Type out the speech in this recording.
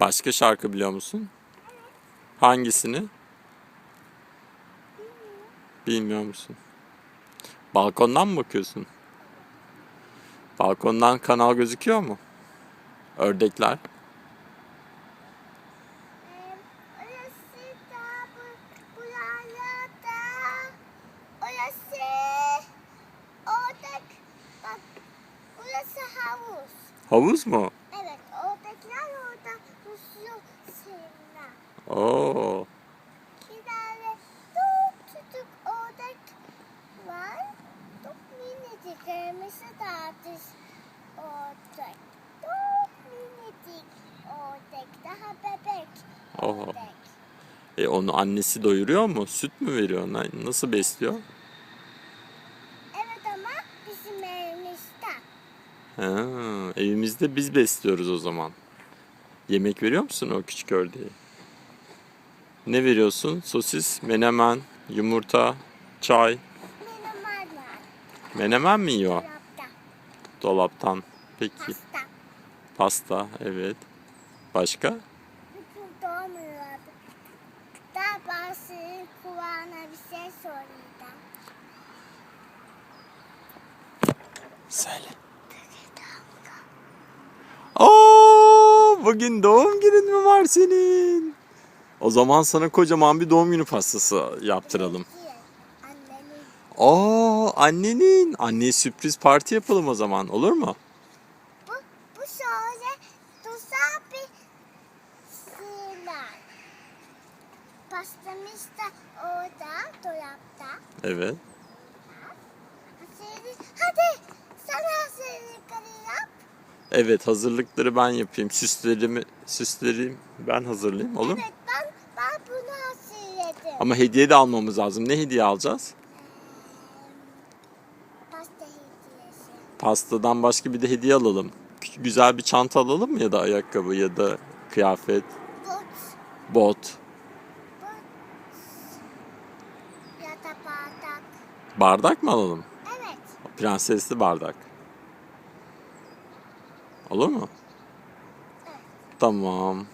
Başka şarkı biliyor musun? Hangisini? Bilmiyor musun? Balkondan mı bakıyorsun? Balkondan kanal gözüküyor mu? Ördekler. Ee, Orası da bu, buralarda. Orası orada bak burası havuz. Havuz mu? Evet oradakiler orada yüzüyor seninle. Oo. Bir tane çok küçük ördek var. Çok minicik kırmızı dağıtış ördek. Çok minicik ördek. Daha bebek Oho. ördek. E onu annesi doyuruyor mu? Süt mü veriyor ona? Nasıl besliyor? Evet ama bizim evimizde. Ha, evimizde biz besliyoruz o zaman. Yemek veriyor musun o küçük ördeğe? Ne veriyorsun? Sosis, menemen, yumurta, çay. Var. Menemen mi yiyor Dolapta. dolaptan? Peki. Pasta. Pasta, evet. Başka? Bütün doğmuyordu. Daha bazı kulağına bir şey soracağım. Söyle. Oo, bugün doğum günün mü var senin? O zaman sana kocaman bir doğum günü pastası yaptıralım. Oo, annenin. Anneye sürpriz parti yapalım o zaman. Olur mu? Bu, bu şöyle güzel bir şeyler. Pastamız da orada, dolapta. Evet. Hadi sen hazırlıkları yap. Evet, hazırlıkları ben yapayım. Süslerimi, süslerimi ben hazırlayayım. Olur mu? Evet hazırladım. Ama hediye de almamız lazım. Ne hediye alacağız? Pasta hediyesi. Pastadan başka bir de hediye alalım. Güzel bir çanta alalım mı ya da ayakkabı ya da kıyafet, But, bot, but ya da bardak. bardak mı alalım? Evet. Prensesli bardak. Olur mu? Evet. Tamam.